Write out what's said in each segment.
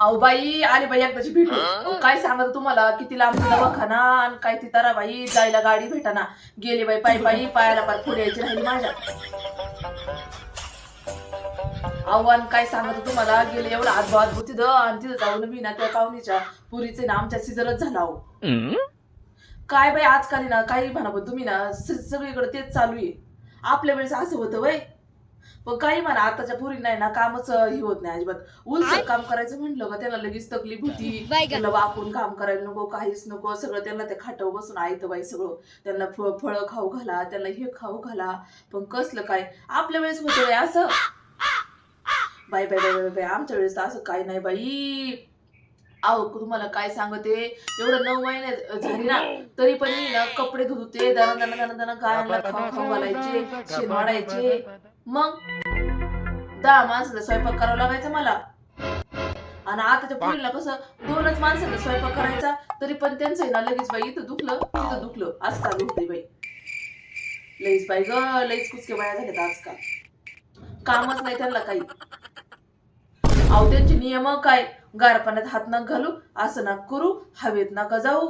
अहो बाई आली बाई एकदाची भेटू काय सांगत तुम्हाला? किती लांब दवाखाना आणि काय ती तारा बाई जायला गाडी भेटाना. गेली बाई पायी पायी पायाला पाय पुढे यायची राहिली माझ्या. आव्हान काय सांगत तुम्हाला? गेले एवढं आजबाज तिथं आणि तिथं जाऊन मी ना त्या पाहुणीच्या पुरीचे ना आमच्या सिजरच झाला काय बाई आजकाल ना काही म्हणा तुम्ही ना सगळीकडे तेच चालू आहे. आपल्या वेळेस असं होतं वय. पण काही म्हणा आताच्या पुरी नाही ना कामच हे होत नाही अजिबात. उलसर काम करायचं म्हणलं का त्याला लगेच तकलीफ होती. त्याला वाकून काम करायला नको काहीच नको सगळं त्यांना ते खाटव बसून आयतं बाई सगळं. त्यांना फळं खाऊ घाला त्यांना हे खाऊ घाला. पण कसलं काय? आपल्या वेळेस होतं बाई असं. बाई बाई बाई बाई आमच्या वेळेस असं काही नाही बाई. अहो तुम्हाला काय सांगते? एवढं नऊ महिने झाली ना तरी पण मी ना कपडे धुते दना दना दना दना गायांना खाऊ खाऊ घालायचे शेण वाढायचे. मग? दहा माणसाला स्वयंपाक करावा लागायचा मला. आणि आताच्या पुढीला कसं दोनच माणसाला स्वयंपाक करायचा तरी पण त्यांचं ना लगेच बाई इथं दुखलं तिथं दुखलं. असं चालू होते बाई. लईच बाई ग लईच कुचके बाया झाल्यात आजकाल. कामच नाही त्यांना काही. अहो त्यांचे नियम काय? गार पाण्यात हात नका घालू असं ना करू हवेत नका जाऊ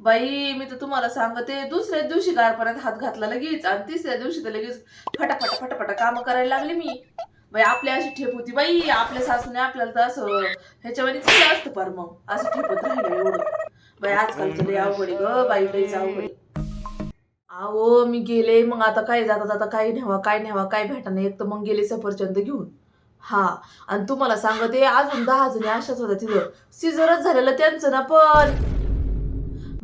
बाई मी तर तुम्हाला सांगते दुसऱ्या दिवशी गारपर्यंत हात घातला लगेच आणि तिसऱ्या दिवशी तर लगेच फटाफट फटाफट काम करायला लागले मी. बाई आपल्या अशी ठेप होती बाई आपल्या सासूने आपल्याला तर असं ह्याच्यामध्ये केलं असतं पर मग. असं ठेपत राहिलं एवढं. बाई आजकाल लय अवघड आहे ग बाई लईच अवघड अहो मी गेले मग आता काय जाता जाता काय न्यावा काय न्यावा काय भेटाना एक तर मग गेले सफरचंद घेऊन. हा आणि तुम्हाला सांगते अजून दहा जणी अशाच होत्या तिथं. सिझरच झालेलं त्यांचं ना पण.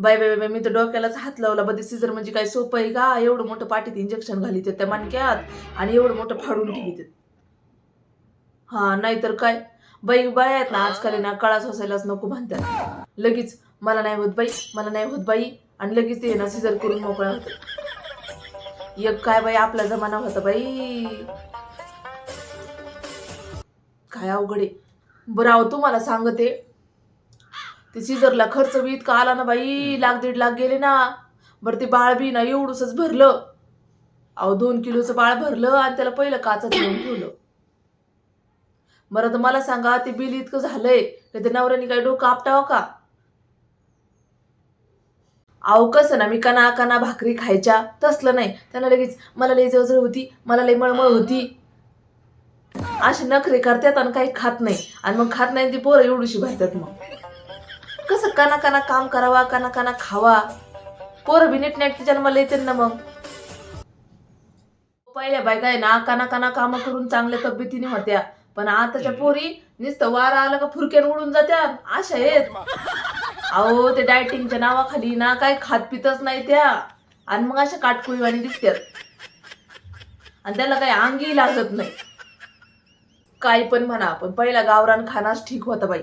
बाय बाय बाय मी तर डोक्यालाच हात लावला. बदे सिझर म्हणजे काय सोपं आहे का? एवढं मोठं पाठीत इंजेक्शन घालीत त्या मानक्यात आणि एवढं मोठं फाडून ठेवीत हा नाहीतर काय? बाई बाय आहेत ना आजकाल आहे ना कळा सोसायलाच नको म्हणतात. लगेच मला नाही होत बाई मला नाही होत बाई. आणि लगेच ते ना सिझर करून मोकळा होत एक काय बाई आपला जमाना होता बाई. काय अवघड आहे. बरं अहो तुम्हाला सांगते. ते सिझरला खर्च बी इतका आला ना बाई लाख दीड लाख गेले ना. बरं ते बाळ बी ना एवढंच भरलं. अहो दोन किलोचं बाळ भरलं आणि त्याला पहिलं काचात ठेवून ठेवलं. बरं तर मला सांगा ते बिल इतकं झालंय तर ते नवऱ्याने काय डोकं आपटावं का? अहो कसं ना मी कना कना भाकरी खायच्या तसलं नाही. त्यांना लगेच मला लई जवळ होती मला लई मळमळ होती. असे नखरे करतात आणि काही खात नाही. आणि मग खात नाही ती पोरं एवढीशी भरतात मग. कसं काना काना काम करावा काना काना खावा? पोरं बी नीट जन्माला येतील ना मग. पहिल्या बायका आहे ना काना काना काम करून चांगल्या तब्येतीने होत्या. पण आताच्या पोरी नुसतं वारा आलं का फुरक्यान उडून जात्या अशा आहेत. अहो ते डायटिंगच्या नावाखाली ना काय खात पितच नाही त्या. आणि मग अशा काटकुळीवाणी दिसतात आणि त्याला काही अंगी लागत नाही. काही पण म्हणा पण पहिला गावरान खानाच ठीक होता बाई.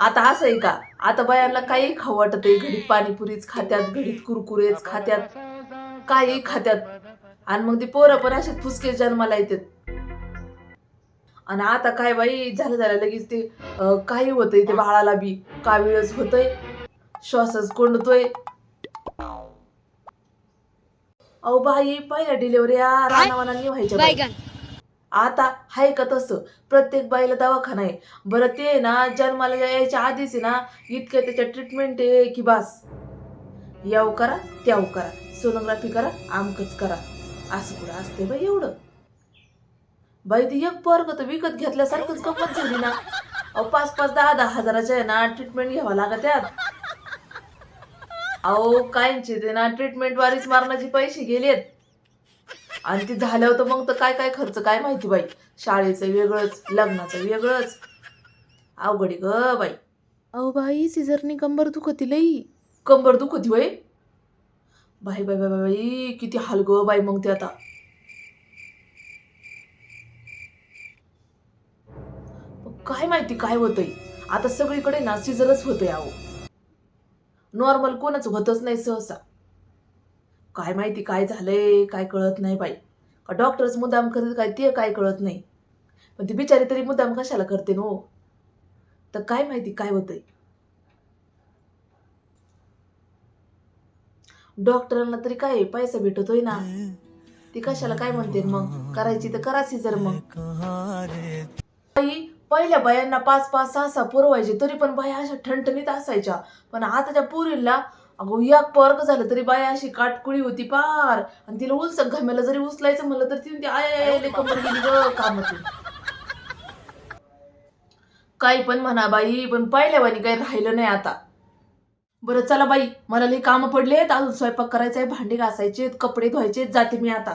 आता असं आहे का? आता बायांना काही खाऊ वाटत आहे घडीत पाणीपुरीच खात्यात घडीत कुरकुरेच खात्यात काही खात्यात. आणि मग ते पोरं पण असे फुसके जन्माला येतात. आणि आता काय बाई झालं झालं लगेच ते काही होतंय ते बाळाला बी. कावीळच होतय? श्वासच कोंडतोय. अहो बाई पहिल्या डिलेवऱ्या रानावानांनी व्हायच्या आता हाय का तसं? प्रत्येक बाईला दवाखाना आहे. बरं ते ना जन्माला यायच्या आधीच आहे ना इतक्या त्याच्या ट्रीटमेंट आहे की बास. याव करा त्याव करा. सोनोग्राफी करा आमकच करा. असं कुठं असते बाई एवढं? बाई ती एक पोरग तर विकत घेतल्यासारखंच गंमत झाली ना. अहो पाच पाच दहा दहा हजाराच्या आहे ना ट्रीटमेंट घ्यावा लागत त्यात अहो कायचे ते ना ट्रीटमेंट वारीच मारण्याचे पैसे गेलेत. आणि ते झाल्यावर तर मग तर काय काय खर्च? काय माहिती बाई? शाळेचं वेगळंच लग्नाचं वेगळंच. अवघडी ग बाई. अहो बाई सिझरनी कंबर दुखती लई. कंबर दुखती बाई बाई बाई बाई बाई बाई किती हाल ग बाई मग ते आता. काय माहिती काय होतंय? आता सगळीकडे ना सिझरच होतंय अहो. नॉर्मल कोणाच होतच नाही सहसा. काय माहिती काय झालंय काय कळत नाही बाई. का डॉक्टरच मुद्दाम करत काय ते काय कळत नाही. पण ती बिचारी तरी मुद्दाम कशाला करते नो हो? तर काय माहिती काय होतंय? डॉक्टरांना तरी काय पैसा भेटतोय ना. ती कशाला काय म्हणते मग? करायची तर करा जर मग. बाई पहिल्या बायांना पाच पाच सहा सहा पुरवायचे तरी पण बाया अशा ठणठणीत असायच्या. पण आताच्या पुरीला अगो एक पोरग झालं तरी बाया अशी काटकुळी होती पार. आणि तिला उलस घामेला जरी उचलायचं म्हणलं तर ती आय कंबर गेली ग कामाची काही पण म्हणा बाई पण पहिल्यावानी काही राहिलं नाही आता. बरं चला बाई मला लई कामं पडलेत. अजून स्वयंपाक करायचा आहे भांडे घासायचे कपडे धुवायचे जाते मी आता.